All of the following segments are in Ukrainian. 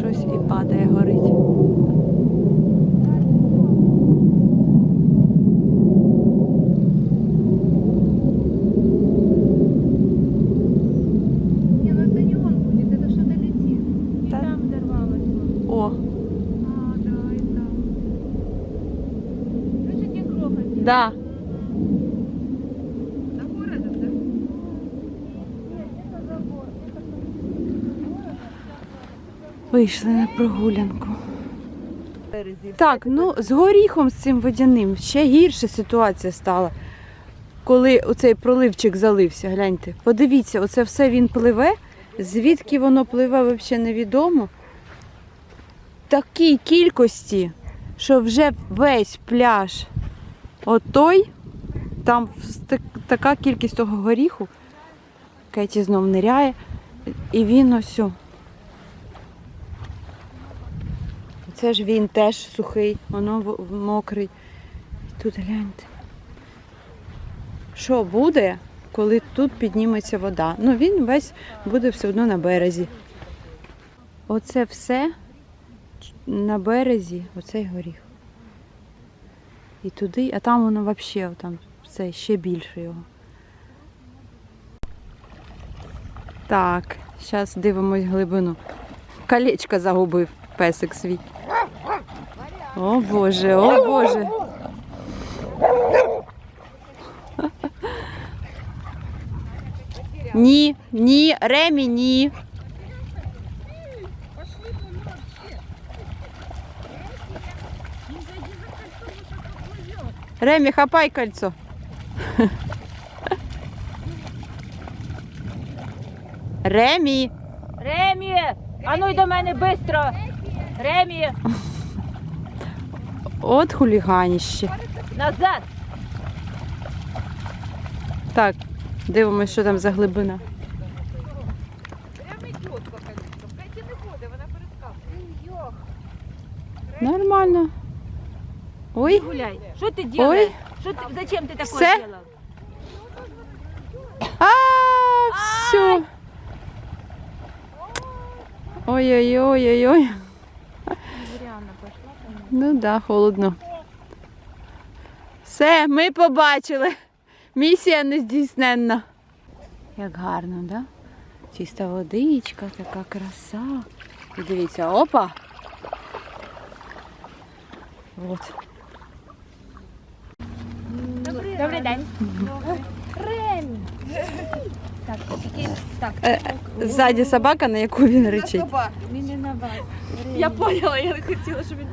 щось і падає, горить. Не, Вийшли на прогулянку. Так, ну з горіхом з цим водяним ще гірша ситуація стала. Коли оцей проливчик залився, гляньте. Подивіться, оце все він пливе. Звідки воно пливе, взагалі невідомо. Такій кількості, що вже весь пляж отой, там така кількість того горіху. Кеті знов ниряє, і він ось. о, Це ж він теж сухий, воно мокрий. Тут гляньте. Що буде, коли тут підніметься вода? Ну він весь буде все одно на березі. Оце все на березі, оцей горіх. І туди, а там воно взагалі там все ще більше його. Так, зараз дивимось глибину. Колечко загубив песик свій. О Боже, о Боже. Ні, ні, Ремі, ні. Ремі, хапай кольцо. Ремі. Ремі! А ну й до мене швидко! Ремі! От хуліганіще. Назад! Так, дивимося, що там за глибина. Прямо чітко, конечно. Не буде, вона перескакує. Нормально. Ой, Гуляй! Що ти ой. робиш? Що ти, зачем ти такое Все? зробив? А, все. Ой-ой-ой-ой-ой. Ну да, холодно. Все, ми побачили. Місія не здійсненна. Як гарно, да? Чиста водичка, така краса. І дивіться, опа. От. Добрий день. Ремі! Так, так. Е, Ззаді собака, на яку він речить. Він не на вас. Я поняла, я не хотіла, щоб він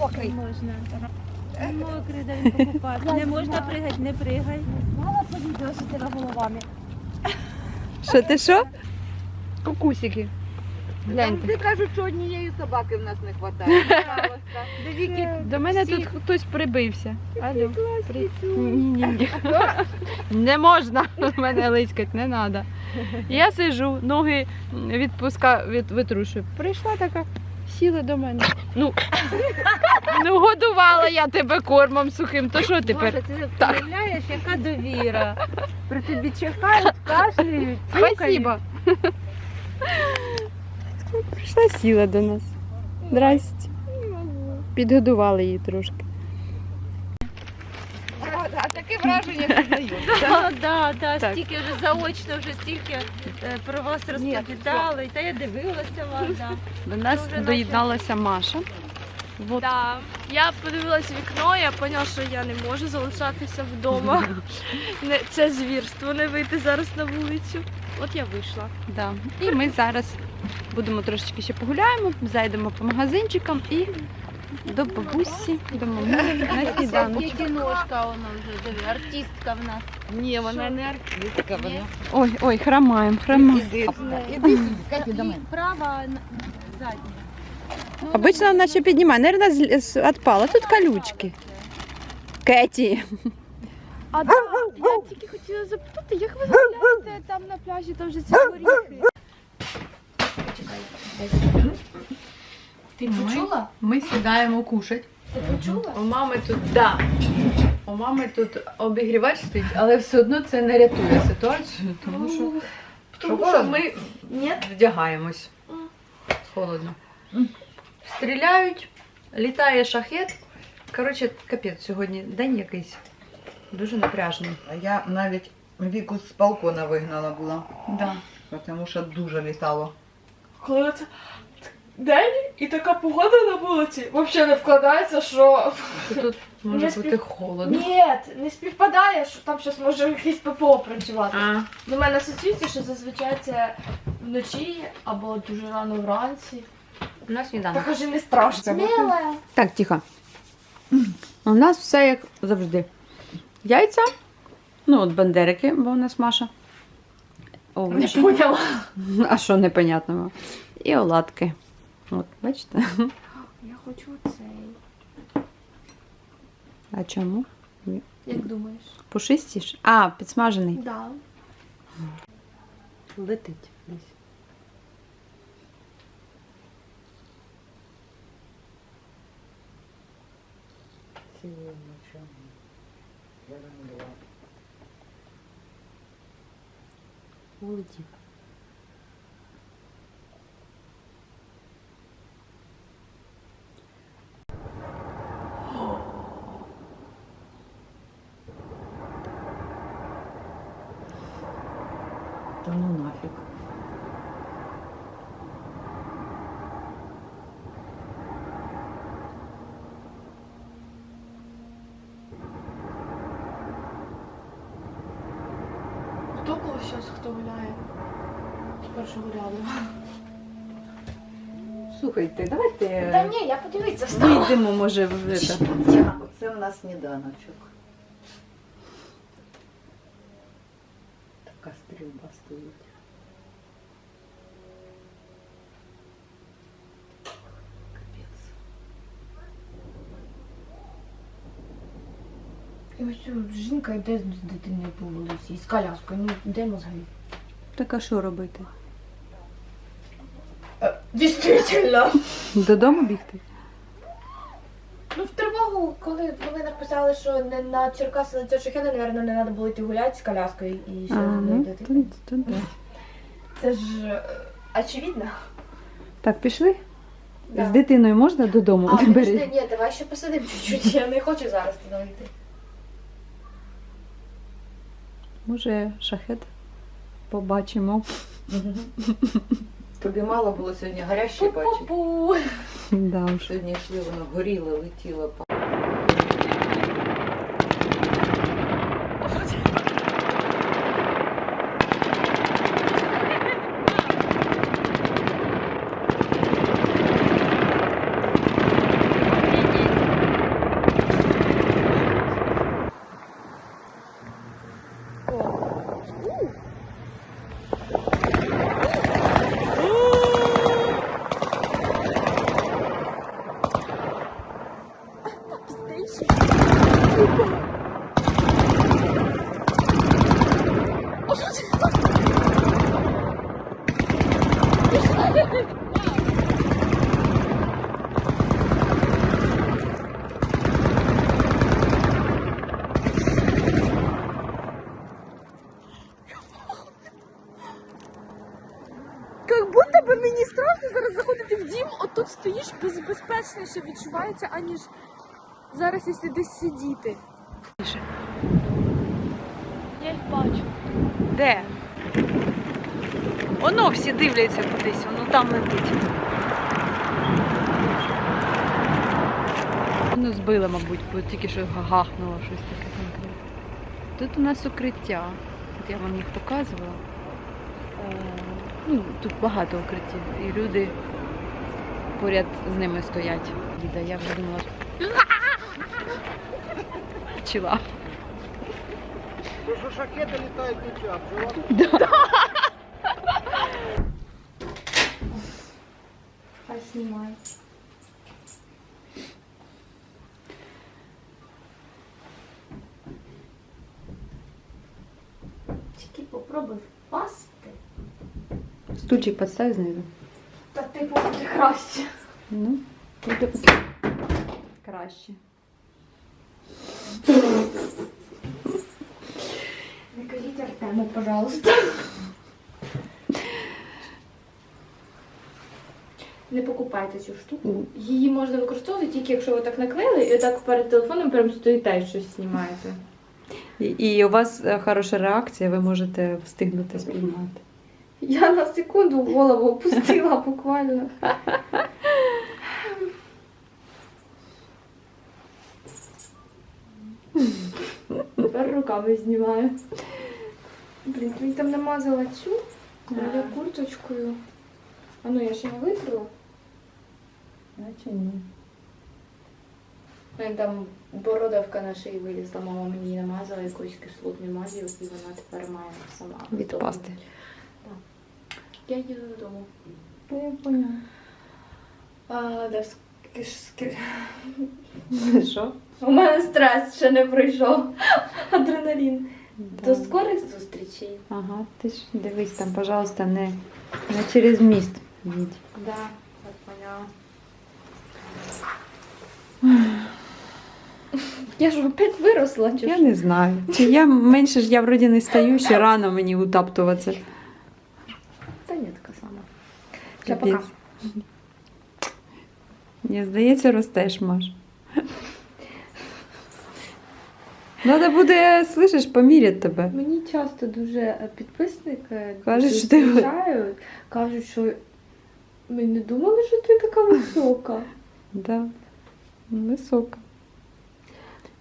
Не можна. Мокрий, де він покупати. Не можна пригати, не пригай. Мала повідео, що ти головами. Що ти що? Кукусики. Там Гляньте. ти кажуть, що однієї собаки в нас не вистачає. Пожалуйста. Дивіться. До мене тут хтось прибився. Алло. При- Ні, ні, ні. Не можна мене лиськать, не треба. Я сижу, ноги відпуска, від, витрушую. Прийшла така, сіла до мене. Ну, ну годувала я тебе кормом сухим, то що тепер? Боже, ти Так. уявляєш, яка довіра. При тобі чекають, кашляють, Спасибо. Прийшла сіла до нас. Здрасте. Підгодували її трошки. Враження. Да, да, да, Так. стільки вже заочно, вже стільки е, про вас розповідали. Та я дивилася вас, да. До нас Дуже доєдналася Маша. Вот. Да. Я подивилась в вікно, я поняла, що я не можу залишатися вдома. Не, це звірство не вийти зараз на вулицю. От я вийшла. Да. І ми зараз будемо трошечки ще погуляємо, зайдемо по магазинчикам і до бабусі, до мамулі на сніданок. кіношка вона вже, диви, артистка в нас. Ні, вона не артистка, вона. Ой, ой, хромаємо, хромаємо. Іди, іди Катя, до мене. Права, задня. Обично вона ще піднімає. Наверное, з- з- відпала. Тут колючки. Кеті. А да, я тільки хотіла запитати, як ви гуляєте там на пляжі, там вже ці горіхи. Ти почула? Ми сідаємо кушать. Ти почула? У мами тут, да. У мами тут обігрівач стоїть, але все одно це не рятує ситуацію, тому що, тому що ми вдягаємось. Холодно. Стріляють, літає шахет. Коротше, капець, сьогодні день якийсь. Дуже напряжний. А я навіть віку з балкона вигнала була, Да. тому що дуже літало. Коли це день і така погода на вулиці, взагалі не вкладається, що Тут може Не бути спів- холодно. ні, не співпадає, що там щось може якийсь ППО працювати. А, У мене асоціюється, що зазвичай це вночі або дуже рано вранці. у нас сніданок. Так уже не страшно. Сміле. Так, тихо. У нас все як завжди. Яйця. Ну, от бандерики, бо у нас Маша. Не Овочі. поняла. А що непонятного? І оладки. От, бачите? Я хочу цей. А чому? Як думаєш? Пушисті ж? А, підсмажений. Да. Летить десь. Улетів. Та ну нафіг. Хто кого зараз хто гуляє? З першого ряду. Слухайте, давайте Та ні, я подивитися стала. вийдемо, може, в це. Оце в нас сніданочок. Така стоїть. І ось жінка йде з дитиною по вулиці, з коляскою. Ну, де мозги? Так а що робити? Дійсно. Додому бігти? Ну, в тривогу, коли вони написали, що не на Черкаси на цього шахеда, напевно, не треба було йти гуляти з коляскою і ще А, з ну, да. Це ж е, очевидно. Так, пішли? Да. З дитиною можна додому? А, Бери. подожди, ні, давай ще посидимо чуть-чуть, я не хочу зараз туди йти. Може, шахет побачимо. Тобі мало було сьогодні гарячі бачити. Пу-пу-пу. Да уж. Сьогодні йшли, воно горіло, летіло. Как будто би мені страшно зараз заходити в дім, отут стоїш безпечніше відчувається, аніж зараз, якщо десь сидіти. Я їх бачу. Де? Воно всі дивляться кудись, воно там летить. Ну, збила, мабуть, бо тільки що гахнуло щось таке конкретне. Тут у нас укриття. От я вам їх показувала. Е, Ну, тут багато укриттів. І люди поряд з ними стоять. Діда, я вже думала. що- Пчела. Що шахети літають нічого, Хай знімає. Тільки попробуй впасти. Стульчик поставь знизу. Краще. Ну, буде краще. Не кажіть Артему, пожалуйста. Не покупайте цю штуку. Її можна використовувати тільки якщо ви так наклеїли і так перед телефоном прям стоїте і щось знімаєте. І, і у вас е, хороша реакція, ви можете встигнути спіймати. Я на секунду голову опустила буквально. Тепер руками знімаю. Блін, мені там намазала цю я курточкою. А ну я ще не витрила. Наче ні. Ну, і там бородавка на шиї вилізла, мама мені намазала якоюсь кислотною мазью, і вона тепер має сама. Відпасти. Я їду додому. Я поняла. А, да, ск- ск- Що? У мене стрес ще не пройшов. Адреналін. Да. До скорих зустрічей. Ага, ти ж дивись там, пожалуйста, не, не через міст їдь. Да, я поняла. Я ж опять виросла, чи Я що? не знаю. Чи я менше ж я вроді не стаю, ще рано мені утаптуватися. Та ні, така сама. Все, Капець. пока. Мені здається, ростеш, Маш. Надо буде, слышиш, поміряти тебе. Мені часто дуже е, підписники Кажуть, що ти- зустрічають, кажуть, що ми не думали, що ти така висока. Да. Висока.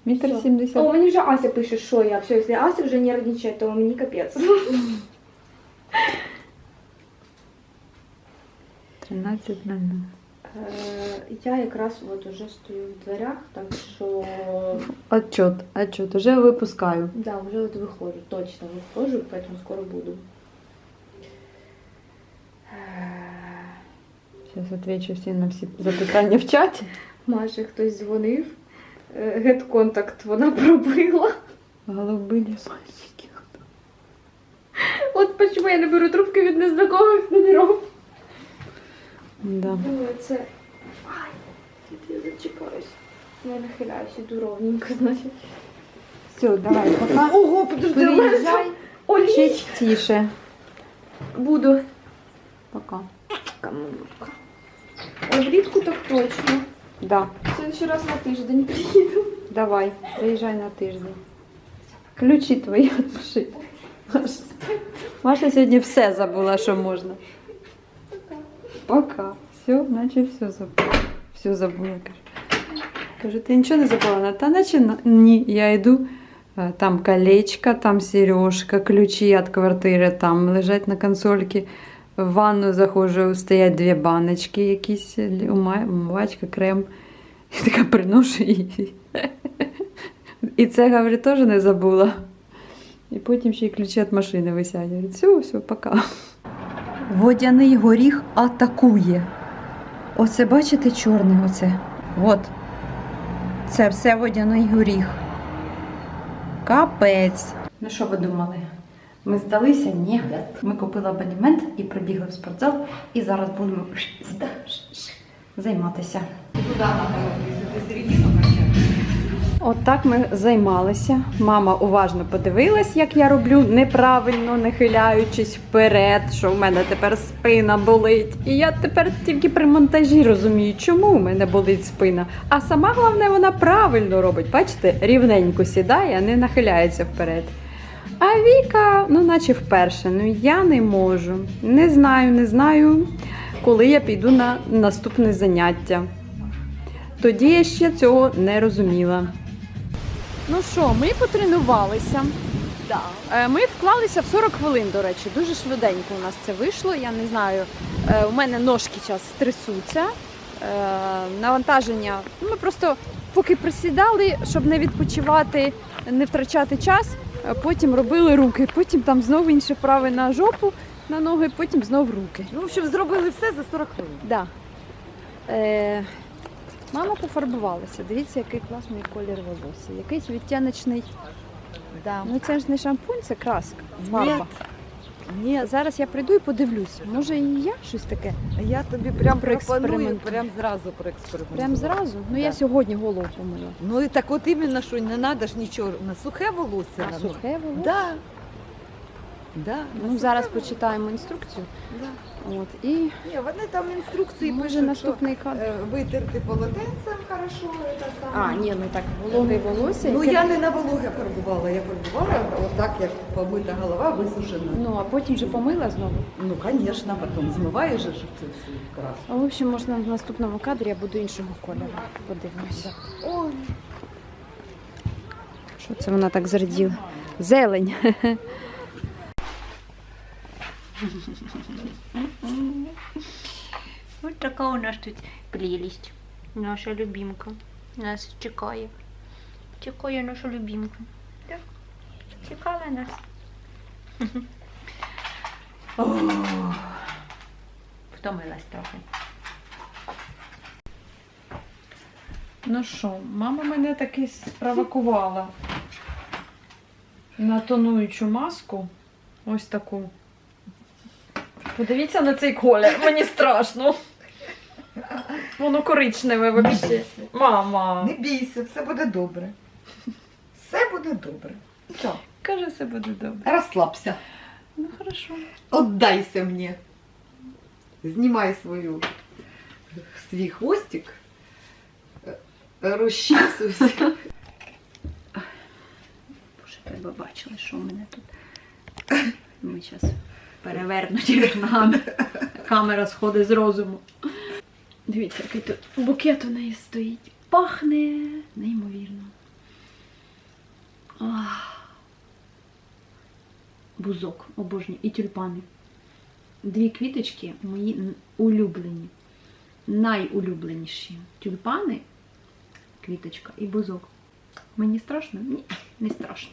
Метр Що? сімдесят. О, мені вже Ася пише, що я. Все, якщо Ася вже нервничає, то мені капець. 13.00. Е, Я якраз от уже стою в дверях, так що Отчет, отчет. Уже випускаю. да, вже от виходжу, точно виходжу, поэтому скоро буду. Е, Зараз отвечу всі на всі запитання в чаті. Майже хтось дзвонив. Гет контакт вона пробила. Голубині мальчики. От почему я не беру трубки від незнайомих номерів. Да. Думаю, це. Ай, тут я зачекаюсь. Я нахиляюсь, іду ровненько, значить. Все, давай, пока. Ого, подожди, у мене Приїжджай, Олі. чуть тише. Буду. Пока. Камилка. Ой, влітку так точно. Да, В ще раз на тиждень приїду. давай, приїжджай на тиждень. Ключі твої від. Маша- Маша сьогодні все забула, що можна. Пока. Все, наче все забула. Все забула, кажу. Кажу, ти нічого не забула? Та наче ні, я йду. е, Там колечко, там сережка, ключі від квартири там лежать на консольці. В ванну заходжу, стоять дві баночки, якісь умивачка, крем. І така приношу її. І це, говорю, теж не забула. І потім ще й ключі від машини висять. Все, все, пока. Водяний горіх атакує. Оце бачите чорне оце. От. Це все водяний горіх. Капець. Ну що ви думали? Ми здалися? Ні. Ми купили абонемент і прибігли в спортзал. І зараз будемо займатися. От так ми займалися. Мама уважно подивилась, як я роблю, неправильно нахиляючись вперед, що в мене тепер спина болить. І я тепер тільки при монтажі розумію, чому в мене болить спина. А сама головне, вона правильно робить. Бачите, рівненько сідає, не нахиляється вперед. А Віка, ну, наче вперше, ну я не можу. Не знаю, не знаю, коли я піду на наступне заняття. Тоді я ще цього не розуміла. Ну що, ми потренувалися. Е, Ми вклалися в 40 хвилин, до речі, дуже швиденько у нас це вийшло. Я не знаю, е, у мене ножки час трясуться. Е, Навантаження. Ми просто поки присідали, щоб не відпочивати, не втрачати час, потім робили руки, потім там знову інші вправи на жопу, на ноги, потім знову руки. Ну, в общем, зробили все за 40 хвилин. Да. Е, мама пофарбувалася. Дивіться, який класний колір волосся. Якийсь відтяночний. Да. Ну це ж не шампунь, це краска. Фарба. Ні, Зараз я прийду і подивлюсь. Може і я щось таке. я тобі прям пропоную, Проекспериментуй. прям зразу проекспериментувати. Прям зразу. Ну я сьогодні голову помила. Ну і так от іменно, що не треба ж нічого на сухе волосся. А на сухе волосся. Да. Да, Ну, зараз почитаємо інструкцію. От, і Ні, вони там інструкції може пишуть, наступний що е, витерти полотенцем хорошо. це саме. А, ні, ну так, вологе волосся. Ну я не на вологе фарбувала, я фарбувала отак, як помита голова висушена. Ну, а потім вже помила знову. Ну, звісно, потім змиваєш цю всю красу. А в общем, можна в наступному кадрі я буду іншого кольору. Подивимося. Ой, Що це вона так зраділа? Зелень. Ось така у нас тут прелість. Наша любімка. Нас чекає. Чекає наша любімка. Так. Чекала нас. Втомилась трохи. Ну що, мама мене таки спровокувала на тонуючу маску. Ось таку. Подивіться на цей колір, мені страшно. Воно коричневе взагалі. Мама. не бійся, все буде добре. Все буде добре. Все, Каже, все буде добре. розслабся. Ну хорошо. Отдайся мені. Знімай свою свій хвостик. Розчісуйся. Боже, треба бачили, що в мене тут. Ми зараз перевернуті ногами. Камера сходить з розуму. Дивіться, який тут букет у неї стоїть. Пахне неймовірно. Ах. Бузок, обожнюю. І тюльпани. Дві квіточки мої улюблені. Найулюбленіші. Тюльпани, квіточка і бузок. Мені страшно? Ні, не страшно.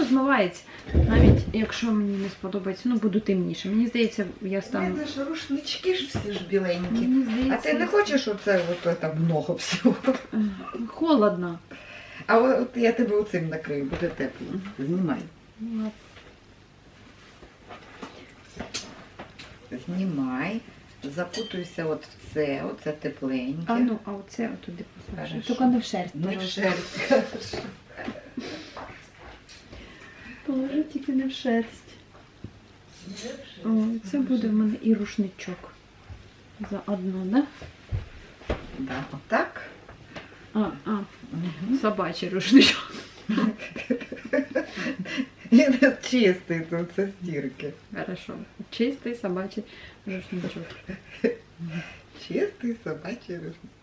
Воно змивається. Навіть якщо мені не сподобається, ну буду темніше. Мені здається, я стану. мене ж рушнички ж всі ж біленькі. Мені А ти не хочеш оце от, це много всього? холодно. А от я тебе оцим накрию, буде тепло. Знімай. Ну, Знімай. Запутуйся от в це, оце тепленьке. А ну, а оце отуди посажу. Тільки не в шерсть. Ну, пожалуйста. шерсть. Положи тільки не в шерсть. О, це буде в мене і рушничок. Заодно, да? Да, отак. А, а, собачий рушничок. І не чистий тут, це стірки. Хорошо. Чистий собачий рушничок. Чистий собачий рушник.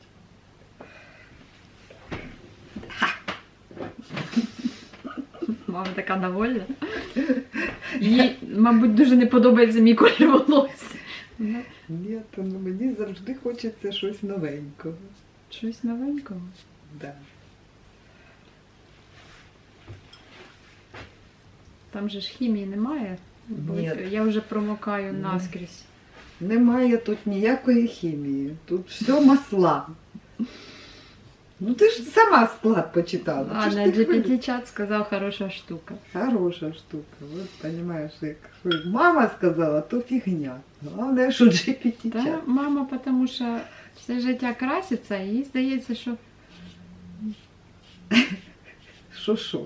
Мама така довольна. Їй, мабуть, дуже не подобається мій колір волосся. Ні, то ну, мені завжди хочеться щось новенького. Щось новенького. Да. Там же ж хімії немає. бо Ні. Я вже промокаю наскрізь. Немає тут ніякої хімії. Тут все масла. Ну ти ж сама склад почитала. А на ти? GPT-чат сказав хороша штука. Хороша штука. Вот понимаешь, як мама сказала, то фігня. Головне, що GPT чат. мама, тому що все життя краситься, і їй здається, що Що що?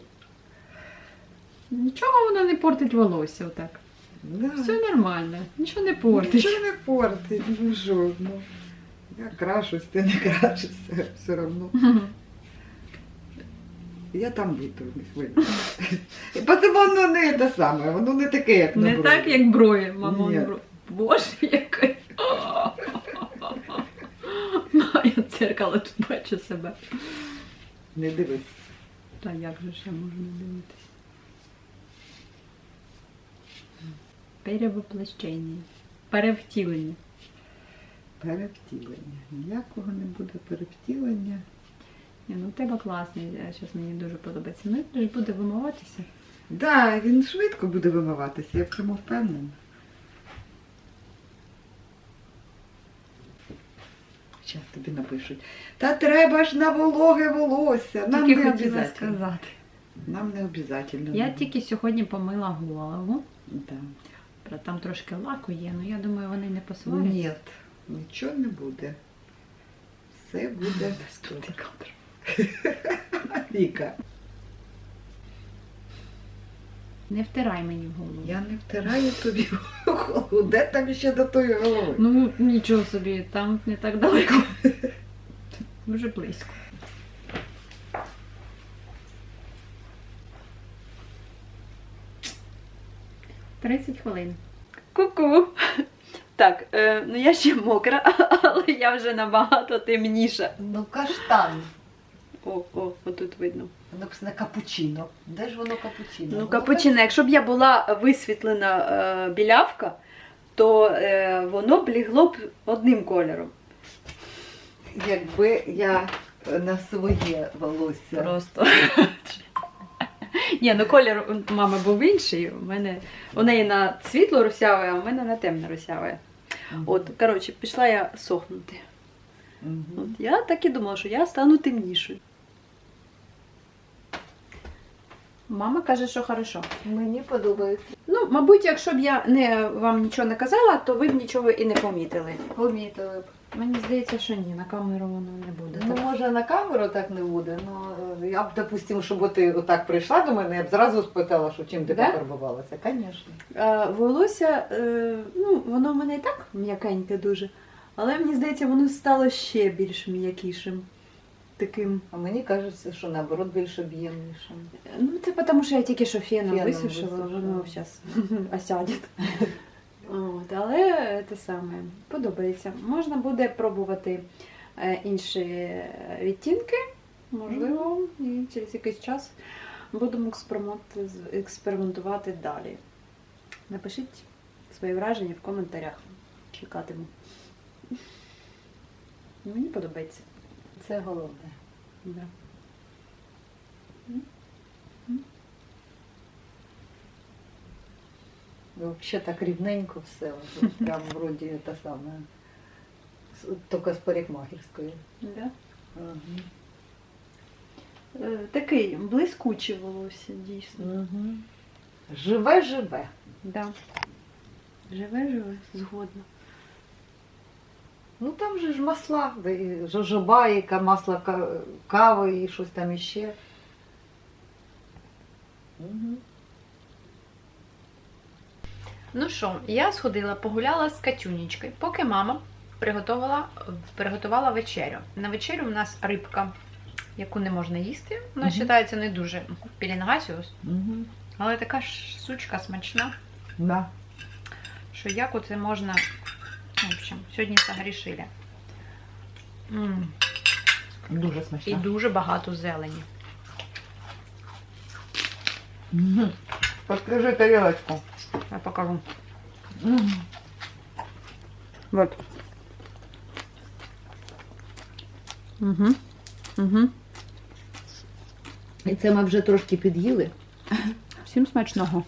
нічого воно не портить волосся отак. Да. Все нормально, нічого не портить. Нічого не портить, ну ну. Я крашусь, ти не крашишся, все одно. Я там витру, не хвилюйся. І воно не те саме, воно не таке, як на Не брові. так, як броє, мама. Ні. бро- Боже, який. Я в дзеркало тут бачу себе. Не дивись. Та як же ж я можу не дивитись? Перевоплощення. Перевтілення. Перевтілення. Ніякого не буде перевтілення. Ні, ну тебе класний, зараз мені дуже подобається. Ну, і ж буде вимиватися. Так, да, він швидко буде вимиватися, я в цьому впевнена. Зараз тобі напишуть. Та треба ж на вологе волосся. Нам Тільки не хотіла обов'язково. сказати. Нам не обов'язково. Я тільки сьогодні помила голову. Да. Там трошки лаку є, але я думаю, вони не посваряться. Ні, нічого не буде. Все буде. Наступний кадр. Віка. Не втирай мені в голову. Я не втираю тобі в голову. Де там ще до тої голови? Ну, нічого собі, там не так далеко. Дуже близько. Тридцять хвилин. Ку-ку. Так, е, ну я ще мокра, але я вже набагато темніша. Ну каштан. О, о, отут видно. Воно на капучино. Де ж воно капучино? Ну, капучино, якщо б я була висвітлена е, білявка, то е, воно б лігло б одним кольором. Якби я на своє волосся. Просто. Ні, ну колір у мами був інший. У мене у неї на світло русяве, а у мене на темне русяве. От, коротше, пішла я сохнути. От я так і думала, що я стану темнішою. Мама каже, що хорошо. Мені подобається. Ну, мабуть, якщо б я не вам нічого не казала, то ви б нічого і не помітили. Помітили б. Мені здається, що ні, на камеру воно не буде. Ну, так. може, на камеру так не буде, але я б, допустимо, щоб ти отак прийшла до мене, я б зразу спитала, що чим ти Да? пофарбувалася. Звісно. Волосся, е, ну, воно в мене і так м'якеньке дуже. Але мені здається, воно стало ще більш м'якішим. Таким. А мені кажеться, що наоборот більш об'ємнішим. Ну, це тому, що я тільки що феном, висушила. воно зараз осядет. От, але те саме подобається. Можна буде пробувати е, інші відтінки, можливо, і через якийсь час будемо експериментувати, експериментувати далі. Напишіть свої враження в коментарях. Чекатиму. Мені подобається. Це головне. Да. Взагалі так рівненько все. Прям вроді те саме. Тільки з парикмахерської. Да? Е, Такий блискуче волосся, дійсно. Мгм. Живе-живе. Да. Живе, живе, згодна. Ну там же ж масла, і жожоба, масло ка- кави і щось там іще. Угу. Ну що, я сходила, погуляла з Катюнічкою, поки мама приготувала, приготувала вечерю. На вечерю у нас рибка, яку не можна їсти. Вона Мгм. вважається не дуже пілінгасіус, Угу. але така ж сучка смачна, Да. що як оце можна. В общем, сьогодні загрішили. Дуже І дуже багато зелені. Угу. Покажи тарілочку. Я покажу. Вот. Угу. Угу. І це ми вже трошки під'їли. Всім смачного.